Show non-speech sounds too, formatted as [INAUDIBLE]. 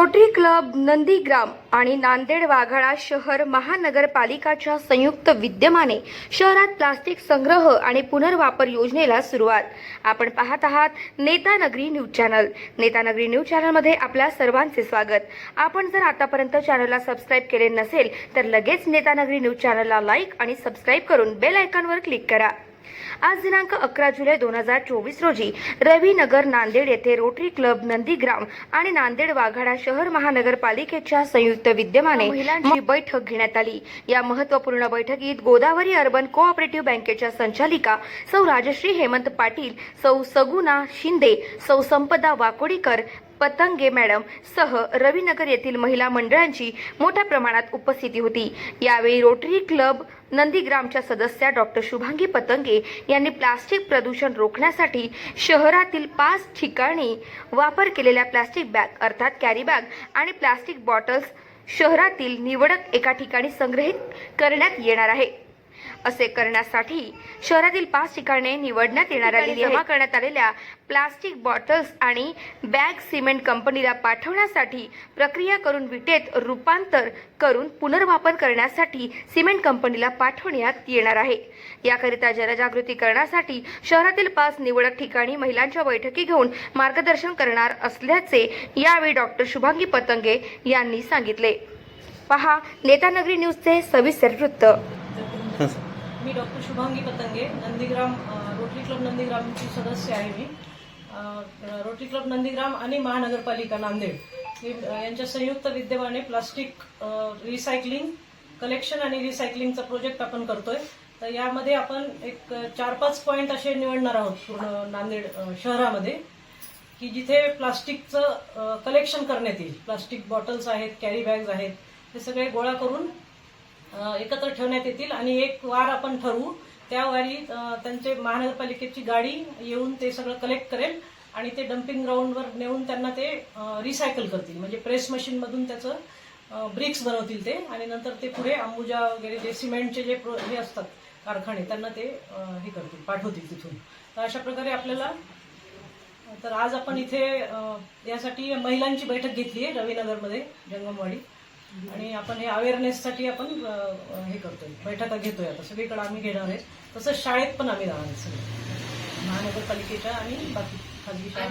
Rotary club Nandigram आणि नांदेड वाघाळा शहर महानगरपालिकाच्या संयुक्त विद्यमाने शहरात प्लास्टिक संग्रह आणि पुनर्वापर योजनेला सुरुवात. आपण पाहत आहात Netanagari news channel. Netanagari news चॅनलमध्ये आपल्या सर्वांचे स्वागत. आपण जर आतापर्यंत चॅनलला सबस्क्राईब केले नसेल तर लगेच नेतानगरी न्यूज चॅनलला लाईक आणि सबस्क्राईब करून बेल आयकॉनवर क्लिक करा. आज दिनांक अकरा जुलै दोन हजार चोवीस रोजी रविनगर नांदेड येथे रोटरी क्लब नंदीग्राम आणि नांदेड वाघाडा शहर महानगरपालिकेच्या संयुक्त विद्यमाने महिलांची बैठक घेण्यात आली. या महत्त्वपूर्ण बैठकीत गोदावरी अर्बन कोऑपरेटिव्ह बँकेच्या संचालिका सौ राजश्री हेमंत पाटील सौ सगुना शिंदे सौ संपदा वाकोडीकर पतंगे मॅडम सह रविनगर येथील महिला मंडळांची मोठ्या प्रमाणात उपस्थिती होती. यावेळी रोटरी क्लब नंदीग्रामच्या सदस्या डॉक्टर शुभांगी पतंगे यांनी प्लास्टिक प्रदूषण रोखण्यासाठी शहरातील पाच ठिकाणी वापर केलेल्या प्लास्टिक बॅग अर्थात कॅरी बॅग आणि प्लास्टिक बॉटल्स शहरातील निवडक एका ठिकाणी संग्रहित करण्यात येणार आहे. असे करण्यासाठी शहरातील पाच ठिकाणे निवडण्यात येणार आहे जमा करण्यात आलेल्या प्लास्टिक बॉटल्स आणि बॅग सिमेंट कंपनीला पाठवण्यासाठी प्रक्रिया करून विटेत रूपांतर करून पुनर्वापर करण्यासाठी सिमेंट कंपनीला पाठवण्यात येणार आहे. याकरिता जनजागृती करण्यासाठी शहरातील पाच निवडक ठिकाणी महिलांच्या बैठकी घेऊन मार्गदर्शन करणार असल्याचे यावेळी डॉक्टर शुभांगी पतंगे यांनी सांगितले. पहा नेतानगरी न्यूजचे सविस्तर वृत्त. [LAUGHS] मी doctor Shubhangi Patange Nandigram rotary club नंदीग्रामची सदस्य आहे मी. रोटरी क्लब नंदीग्राम आणि महानगरपालिका नांदेड. हे यांच्या संयुक्त विद्यमाने प्लास्टिक रिसायकलिंग कलेक्शन आणि रिसायकलिंगचा प्रोजेक्ट आपण करतोय. तर यामध्ये आपण एक चार पाच पॉईंट असे निवडणार आहोत पूर्ण नांदेड शहरामध्ये की जिथे प्लास्टिकचं कलेक्शन करण्यात येईल. प्लास्टिक बॉटल्स आहेत कॅरी बॅग्स आहेत हे सगळे गोळा करून एकत्र ठेवण्यात येतील आणि एक वार आपण ठरवू. त्या वारी त्यांचे महानगरपालिकेची गाडी येऊन ते सगळं कलेक्ट करेल आणि ते डम्पिंग ग्राउंडवर नेऊन त्यांना ते रिसायकल करतील. म्हणजे प्रेस मशीनमधून त्याचं ब्रिक्स बनवतील ते आणि नंतर ते पुढे अंबुजा वगैरे जे सिमेंटचे जे प्रो- हे असतात कारखाने त्यांना ते हे करतील पाठवतील तिथून. तर अशा प्रकारे आपल्याला तर आज आपण इथे यासाठी महिलांची बैठक घेतली आहे रवीनगरमध्ये जंगमवाडी. आणि आपण हे अवेअरनेससाठी आपण हे करतोय. बैठका घेतोय आता. सगळीकडे आम्ही घेणार आहे. तसंच शाळेत पण आम्ही जाणार आहे सगळे. महानगरपालिकेच्या आणि बाकी खाजगी शाळा